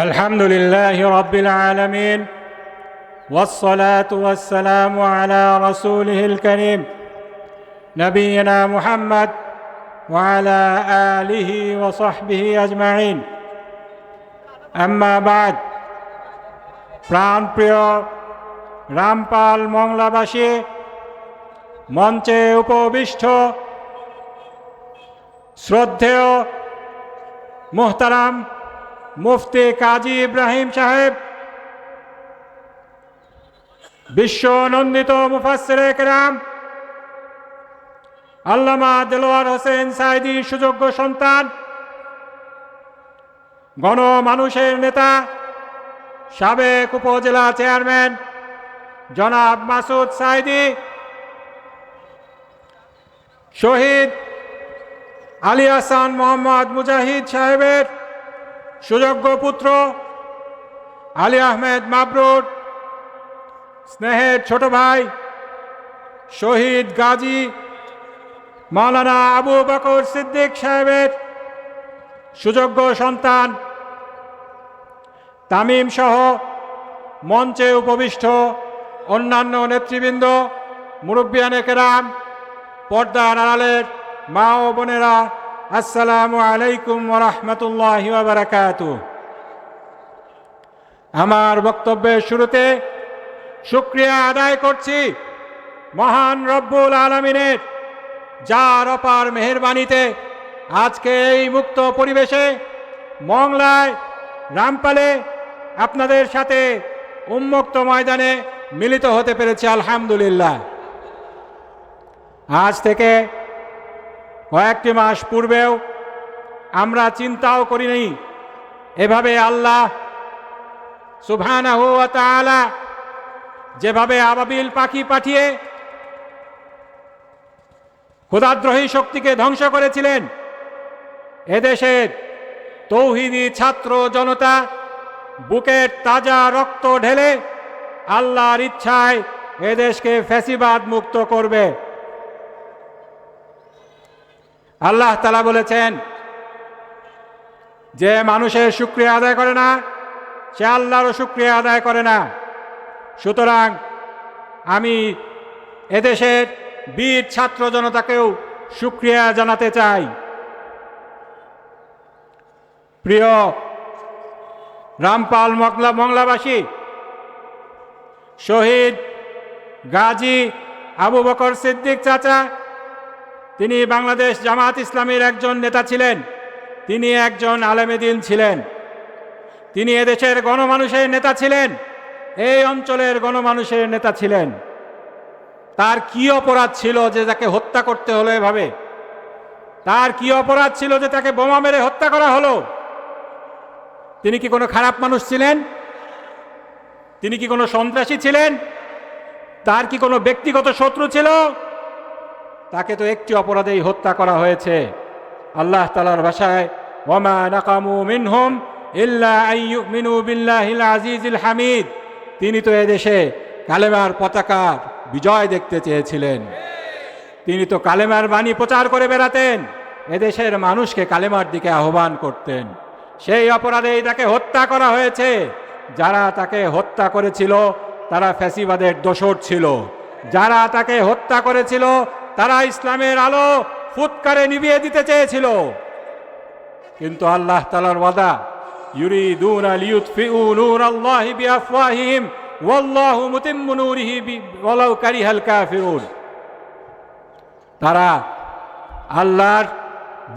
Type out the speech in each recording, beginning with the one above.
الحمد لله رب العالمين والصلاة والسلام على رسوله الكريم نبينا محمد وعلى آله وصحبه أجمعين أما بعد প্রাণপ্রিয় রামপাল মংলাবাসী মঞ্চে উপবিষ্ট শ্রদ্ধেয় মোহতারাম মুফতি কাজী ইব্রাহিম সাহেব বিশ্ব নন্দিত মুফাসসিরে কেরাম, আল্লামা দেলোয়ার হোসেন সাইদি সুযোগ্য সন্তান গণ মানুষের নেতা, সাবেক উপজেলা চেয়ারম্যান জনাব মাসুদ সাইদি, শহীদ আলী হাসান মোহাম্মদ মুজাহিদ সাহেবের সুযোগ্য পুত্র আলী আহমেদ মাবরুর, স্নেহের ছোট ভাই শহীদ গাজী মাওলানা আবু বকর সিদ্দিক সাহেবের সুযোগ্য সন্তান তামিম সহ মঞ্চে উপবিষ্ট অন্যান্য নেতৃবৃন্দ, মুরব্বিয়ানে কেরাম পর্দার আড়ালের মা ও বোনেরা আসসালামু আলাইকুম রহমতুল্লাহ বারাকাতু আমার বক্তব্যের শুরুতে শুক্রিয়া আদায় করছি মহান রব্বুল আলমিনের, যার অপার মেহরবানিতে আজকে এই মুক্ত পরিবেশে মংলায়, রামপালে আপনাদের সাথে উন্মুক্ত ময়দানে মিলিত হতে পেরেছি, আলহামদুলিল্লাহ। আজ থেকে কয়েকটি মাস পূর্বেও আমরা চিন্তাও করি করিনি এভাবে আল্লাহ ওয়া তাআলা যেভাবে আবাবিল পাখি পাঠিয়ে ক্ষুদাদ্রোহী শক্তিকে ধ্বংস করেছিলেন, এদেশের তৌহিদি ছাত্র জনতা বুকের তাজা রক্ত ঢেলে আল্লাহর ইচ্ছায় এদেশকে ফ্যাসিবাদ মুক্ত করবে। আল্লাহ তালা বলেছেন, যে মানুষের শুক্রিয়া আদায় করে না, সে আল্লাহরও শুক্রিয়া আদায় করে না। সুতরাং আমি এদেশের বীর ছাত্র জনতাকেও শুক্রিয়া জানাতে চাই। প্রিয় রামপাল মগলা মংলাবাসী, শহীদ গাজী আবু বকর সিদ্দিক চাচা তিনি বাংলাদেশ জামাত ইসলামীর একজন নেতা ছিলেন। তিনি একজন আলেমেদিন ছিলেন। তিনি এদেশের গণমানুষের নেতা ছিলেন। এই অঞ্চলের গণমানুষের নেতা ছিলেন। তার কি অপরাধ ছিল যে তাকে হত্যা করতে হলো এভাবে? তার কি অপরাধ ছিল যে তাকে বোমা মেরে হত্যা করা হলো? তিনি কি কোনো খারাপ মানুষ ছিলেন? তিনি কি কোনো সন্ত্রাসী ছিলেন? তার কি কোনো ব্যক্তিগত শত্রু ছিল? তাকে তো একটি অপরাধেই হত্যা করা হয়েছে। আল্লাহ তালার ভাষায় মিনহুম মিনু হামিদ। তিনি তো এদেশে কালেমার পতাকার বিজয় দেখতে চেয়েছিলেন। তিনি তো কালেমার বাণী প্রচার করে বেড়াতেন। এদেশের মানুষকে কালেমার দিকে আহ্বান করতেন। সেই অপরাধেই তাকে হত্যা করা হয়েছে। যারা তাকে হত্যা করেছিল, তারা ফ্যাসিবাদের দোসর ছিল। যারা তাকে হত্যা করেছিল তারা ইসলামের আলো ফুৎকারে নিভিয়ে দিতে চেয়েছিল। কিন্তু আল্লাহ তালার ওয়াদা, ইউরিদুন লিউতফিউ নূর আল্লাহি বিআফওয়াহিহিম, ওয়াল্লাহু মুতিম্মু নূরিহি ওয়ালাউ কারিহাল কাফিরুন। তারা আল্লাহর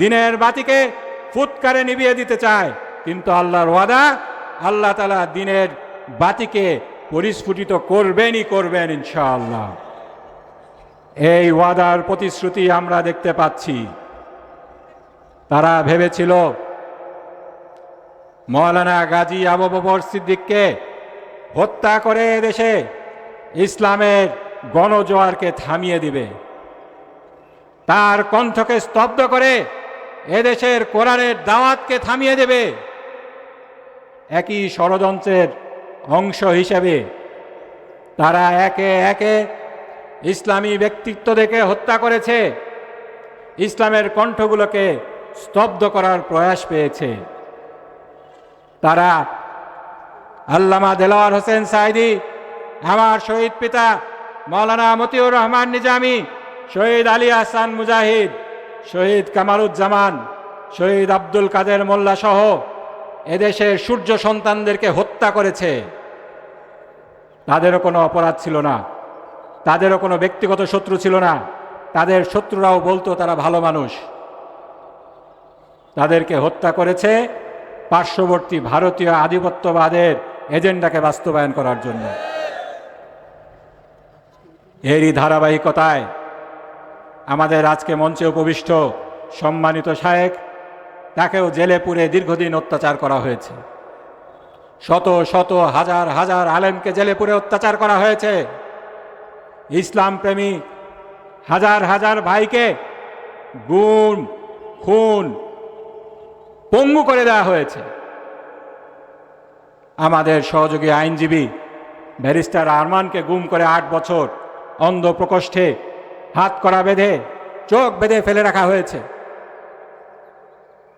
দিনের বাতিকে ফুৎকারে নিভিয়ে দিতে চায়, কিন্তু আল্লাহর ওয়াদা, আল্লাহ তালা দিনের বাতিকে পরিস্ফুটিত করবেনই করবেন ইনশাআল্লাহ। এই ওয়াদার প্রতিশ্রুতি আমরা দেখতে পাচ্ছি। তারা ভেবেছিল, মৌলানা গাজী আবু বকর সিদ্দিককে হত্যা করে দেশে ইসলামের গণজোয়ারকে থামিয়ে দিবে। তার কণ্ঠকে স্তব্ধ করে এদেশের কোরআনের দাওয়াতকে থামিয়ে দেবে। একই ষড়যন্ত্রের অংশ হিসেবে তারা একে একে ইসলামী ব্যক্তিত্বদেরকে হত্যা করেছে। ইসলামের কণ্ঠগুলোকে স্তব্ধ করার প্রয়াস পেয়েছে। তারা আল্লামা দেলাওয়ার হোসেন সাইদি আমার শহীদ পিতা মৌলানা মতিউর রহমান নিজামি, শহীদ আলী আহসান মুজাহিদ, শহীদ কামারুজ্জামান শহীদ আব্দুল কাদের মোল্লা সহ এদেশের সূর্য সন্তানদেরকে হত্যা করেছে। তাদেরও কোনো অপরাধ ছিল না। তাদেরও কোনো ব্যক্তিগত শত্রু ছিল না। তাদের শত্রুরাও বলতো, তারা ভালো মানুষ। তাদেরকে হত্যা করেছে পার্শ্ববর্তী ভারতীয় আধিপত্যবাদের এজেন্ডাকে বাস্তবায়ন করার জন্য। এরই ধারাবাহিকতায় আমাদের আজকে মঞ্চে উপবিষ্ট সম্মানিত শায়েক, তাকেও জেলে পুরে দীর্ঘদিন অত্যাচার করা হয়েছে। শত শত হাজার হাজার আলেমকে জেলে পুরে অত্যাচার করা হয়েছে। ইসলাম প্রেমী হাজার হাজার ভাইকে গুম খুন, পঙ্গু করে দেওয়া হয়েছে। আমাদের সহযোগী আইনজীবী ব্যারিস্টার আরমানকে গুম করে আট বছর অন্ধ প্রকোষ্ঠে হাত করা বেঁধে, চোখ বেঁধে ফেলে রাখা হয়েছে।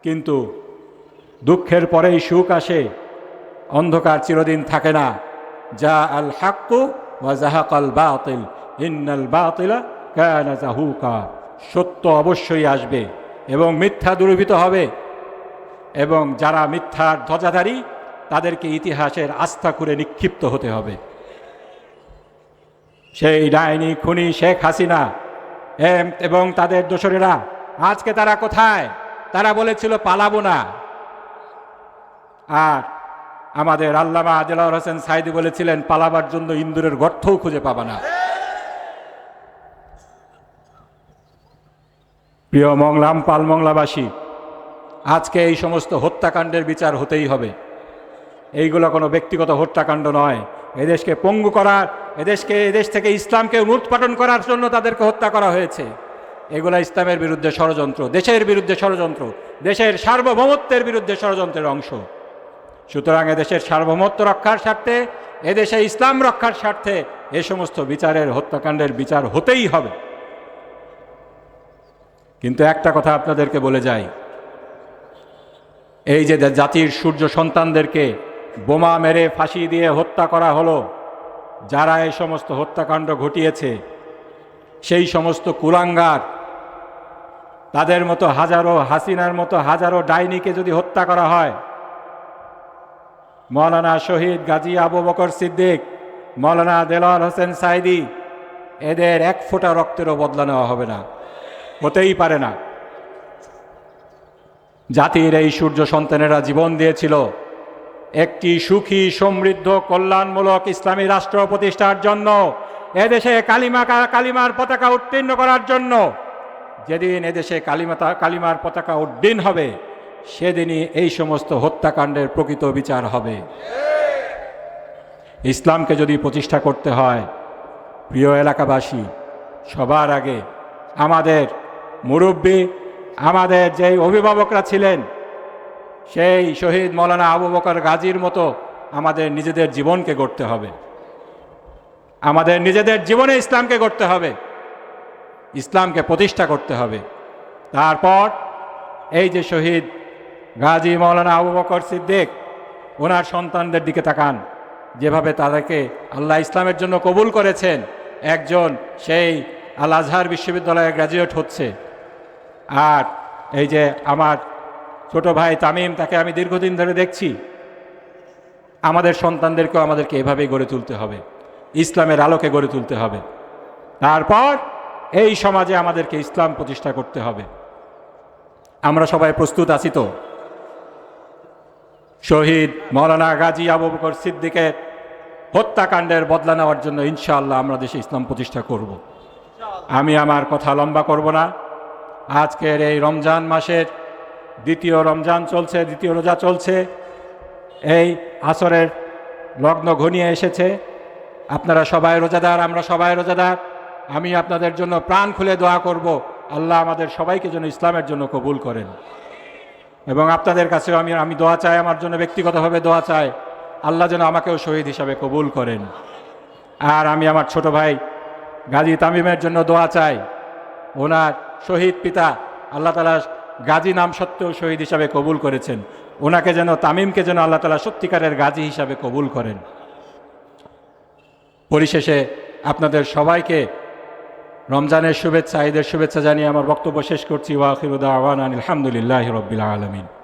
কিন্তু দুঃখের পরেই সুখ আসে, অন্ধকার চিরদিন থাকে না। যা আল হাক্কু ওয়া জাহাকাল বাতিল, ইন্নাল বাতিলা কানা জাহুকা। সত্য অবশ্যই আসবে এবং মিথ্যা দূরীভূত হবে। এবং যারা মিথ্যার ধ্বজাধারী, তাদেরকে ইতিহাসের আস্থা করে নিক্ষিপ্ত হতে হবে। সেই ডাইনি খুনি শেখ হাসিনা, এম এবং তাদের দোসরেরা, আজকে তারা কোথায়? তারা বলেছিল, পালাবো না। আর আমাদের আল্লামা আদিলার হোসেন সাইদি বলেছিলেন, পালাবার জন্য ইন্দুরের গর্তও খুঁজে পাবা না। প্রিয় মংলাম পালমংলাবাসী আজকে এই সমস্ত হত্যাকাণ্ডের বিচার হতেই হবে। এইগুলো কোনো ব্যক্তিগত হত্যাকাণ্ড নয়। এদেশকে পঙ্গু করার, এদেশকে, এদেশ থেকে ইসলামকে মূর্তপাটন করার জন্য তাদেরকে হত্যা করা হয়েছে। এগুলো ইসলামের বিরুদ্ধে ষড়যন্ত্র, দেশের বিরুদ্ধে ষড়যন্ত্র, দেশের সার্বভৌমত্বের বিরুদ্ধে ষড়যন্ত্রের অংশ। সুতরাং এদেশের সার্বভৌমত্ব রক্ষার স্বার্থে, এদেশে ইসলাম রক্ষার স্বার্থে এ সমস্ত বিচারের হত্যাকাণ্ডের বিচার হতেই হবে। কিন্তু একটা কথা আপনাদেরকে বলে যাই। এই যে জাতির সূর্য সন্তানদেরকে বোমা মেরে ফাঁসি দিয়ে হত্যা করা হলো, যারা এই সমস্ত হত্যাকাণ্ড ঘটিয়েছে, সেই সমস্ত কুলাঙ্গার, তাদের মতো হাজারো হাসিনার মতো হাজারো ডাইনিকে যদি হত্যা করা হয় মৌলানা শহীদ গাজী আবু বকর সিদ্দিক, মৌলানা দেলাল হোসেন সাইদি, এদের এক ফোঁটা রক্তেরও বদলা নেওয়া হবে না, হতেই পারে না। জাতির এই সূর্য সন্তানেরা জীবন দিয়েছিল একটি সুখী, সমৃদ্ধ, কল্যাণমূলক ইসলামী রাষ্ট্র প্রতিষ্ঠার জন্য, এদেশে কালিমা কালিমার পতাকা উত্তীর্ণ করার জন্য। যেদিন এদেশে কালিমাতা কালিমার পতাকা উড্ডীন হবে সেদিনই এই সমস্ত হত্যাকাণ্ডের প্রকৃত বিচার হবে। ইসলামকে যদি প্রতিষ্ঠা করতে হয়, প্রিয় এলাকাবাসী, সবার আগে আমাদের মুরব্বী, আমাদের যেই অভিভাবকরা ছিলেন, সেই শহীদ মৌলানা আবু বকর গাজীর মতো আমাদের নিজেদের জীবনকে গড়তে হবে। আমাদের নিজেদের জীবনে ইসলামকে গড়তে হবে, ইসলামকে প্রতিষ্ঠা করতে হবে। তারপর এই যে শহীদ গাজী মৌলানা আবু বকর সিদ্দিক, ওনার সন্তানদের দিকে তাকান। যেভাবে তাদেরকে আল্লাহ ইসলামের জন্য কবুল করেছেন, একজন সেই আল আজহার বিশ্ববিদ্যালয়ে গ্র্যাজুয়েট হচ্ছে। আর এই যে আমার ছোট ভাই তামিম, তাকে আমি দীর্ঘদিন ধরে দেখছি। আমাদের সন্তানদেরকেও আমাদেরকে এভাবেই গড়ে তুলতে হবে। ইসলামের আলোকে গড়ে তুলতে হবে। তারপর এই সমাজে আমাদেরকে ইসলাম প্রতিষ্ঠা করতে হবে। আমরা সবাই প্রস্তুত আছি তো? শহীদ মৌলানা গাজী আবু বকর সিদ্দিকের হত্যাকাণ্ডের বদলা নেওয়ার জন্য ইনশাআল্লাহ আমরা দেশে ইসলাম প্রতিষ্ঠা করব। আমি আমার কথা লম্বা করব না। আজকের এই রমজান মাসের দ্বিতীয় রমজান চলছে, দ্বিতীয় রোজা চলছে। এই আসরের লগ্ন ঘনিয়ে এসেছে। আপনারা সবাই রোজাদার, আমরা সবাই রোজাদার। আমি আপনাদের জন্য প্রাণ খুলে দোয়া করব। আল্লাহ আমাদের সবাইকে যেন ইসলামের জন্য কবুল করেন। এবং আপনাদের কাছেও আমি আমি দোয়া চাই, আমার জন্য ব্যক্তিগতভাবে দোয়া চাই। আল্লাহ যেন আমাকেও শহীদ হিসাবে কবুল করেন। আর আমি আমার ছোট ভাই গাজী তামিমের জন্য দোয়া চাই। ওনার শহীদ পিতা আল্লাহ তালা গাজী নাম সত্ত্বেও শহীদ হিসাবে কবুল করেছেন। ওনাকে যেন, তামিমকে যেন আল্লাহ তালা সত্যিকারের গাজী হিসাবে কবুল করেন। পরিশেষে আপনাদের সবাইকে রমজানের শুভেচ্ছা ঈদের শুভেচ্ছা জানিয়ে আমার বক্তব্য শেষ করছি। ওয়াকিরুদ্দাওয়ান আলহামদুলিল্লাহ রবিল আলমিন।